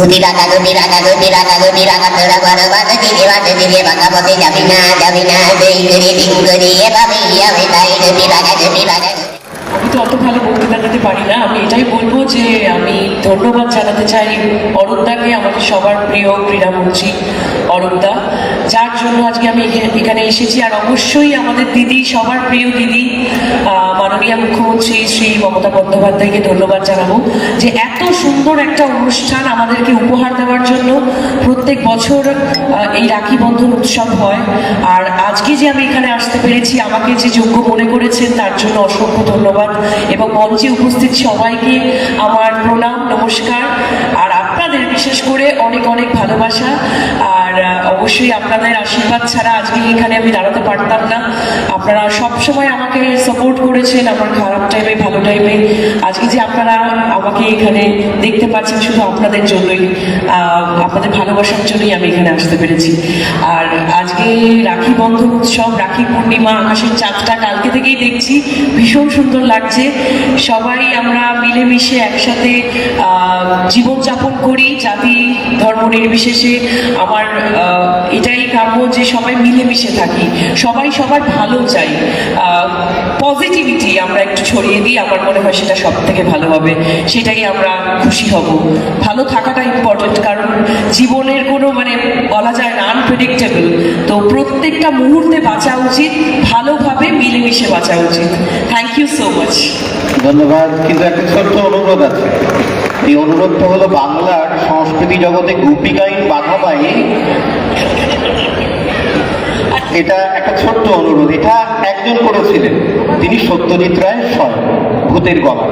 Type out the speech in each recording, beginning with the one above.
গুটি রাখা গুটি রাখা গুটি রাখা গুটি রাখা তোরা বড় বাদ দিলে বাদ দিলে বাঁকা পথে যাবি না যাবি না দেই করে দিন করে এভাবে যাবে তাই গুটি রাখা গুটি রাখা আমি তো অত ভালো বক্তৃতা দিতে পারি না। আমি এটাই বলব যে আমি ধন্যবাদ জানাতে চাই অরূপদাকে আমাদের সবার প্রিয় ক্রীড়ামন্ত্রী অরূপদা যার জন্য আজকে আমি এখে- এখানে এসেছি। আর অবশ্যই আমাদের দিদি, সবার প্রিয় দিদি মাননীয় মুখ্যমন্ত্রী শ্রী মমতা বন্দ্যোপাধ্যায়কে ধন্যবাদ জানাব যে এত সুন্দর একটা অনুষ্ঠান আমাদেরকে উপহার দেওয়ার জন্য প্রত্যেক বছর এই রাখি বন্ধন উৎসব হয়। আর আজকে যে আমি এখানে আসতে পেরেছি, আমাকে যে যোগ্য মনে করেছেন, তার জন্য অসংখ্য ধন্যবাদ। এবং মঞ্চে উপস্থিত সবাইকে আমার প্রণাম, নমস্কার আর আপনাদের বিশেষ করে অনেক অনেক ভালোবাসা আর আহ, অবশ্যই আপনাদের আশীর্বাদ ছাড়া আজকে এখানে আমি দাঁড়াতে পারতাম না। আপনারা সবসময় আমাকে সাপোর্ট করেছেন, আমার খারাপ টাইমে ভালো টাইমে আজকে যে আপনারা আমাকে এখানে দেখতে পাচ্ছেন শুধু আপনাদের জন্যই আপনাদের ভালোবাসার জন্যই আমি এখানে আসতে পেরেছি। আর আজকে রাখি বন্ধন উৎসব, রাখি পূর্ণিমা, আকাশের চাঁদটা কালকে থেকেই দেখছি। ভীষণ সুন্দর লাগছে। সবাই আমরা মিলেমিশে একসাথে জীবনযাপন করি, জাতি ধর্ম নির্বিশেষে। আমার এটাই কাম্য যে সবাই মিলেমিশে থাকি। সবাই সবার ভালো চাই। পজিটিভিটি আমরা একটু ছড়িয়ে দিই, আমার মনে হয় সেটা সব থেকে ভালো হবে। সেটাই আমরা খুশি হব। ভালো থাকাটা ইম্পর্টেন্ট কারণ জীবনের কোনো মানে বলা যায় না আনপ্রেডিক্টেবল তো প্রত্যেকটা মুহূর্তে বাঁচা উচিত, ভালোভাবে মিলেমিশে বাঁচা উচিত। থ্যাংক ইউ সো মাচ ধন্যবাদ। কিন্তু একটা ছোট্ট অনুরোধ আছে। এই অনুরোধটা হলো বাংলার সংস্কৃতি জগতে গোপিকাইন বাধা পাই এটা একটা ছোট্ট অনুরোধ, এটা একজন করেছিলেন, তিনি সত্যজিৎ রায় স্বয়ং, ভূতের গলা।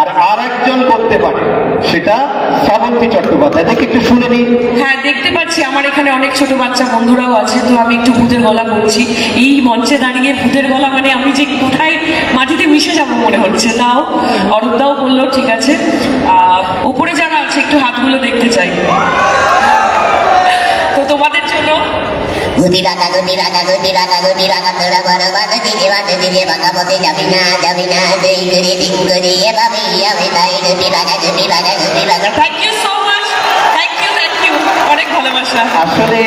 আর আর একজন করতে পারে, সেটা শ্রাবন্তী চট্টোপাধ্যায়। দেখে একটু শুনে নিই। হ্যাঁ দেখতে পাচ্ছি, আমার এখানে অনেক ছোট বাচ্চা বন্ধুরাও আছে, তো আমি একটু ভূতের গলা বলছি। এই মঞ্চে দাঁড়িয়ে ভূতের গলা মানে আমি যে কোথায় মাটিতে মিশে যাব মনে হচ্ছে, তাও অরূপদাও বলল, ঠিক আছে। হাতগুলো দেখতে চাই। তো তোমাদের জন্য গুটি রাখা গুটি রাখা গুটি রাখা গুটি রাখা তোরা বড় বাদ দিদি বাদ দিদি বাঁকা পথে যাবি না যাবি না দেই করে দিন করে এভাবে আমি তাই গুটি গুটি গুটি thank you so much thank you thank you অনেক ভালোবাসা। আসলে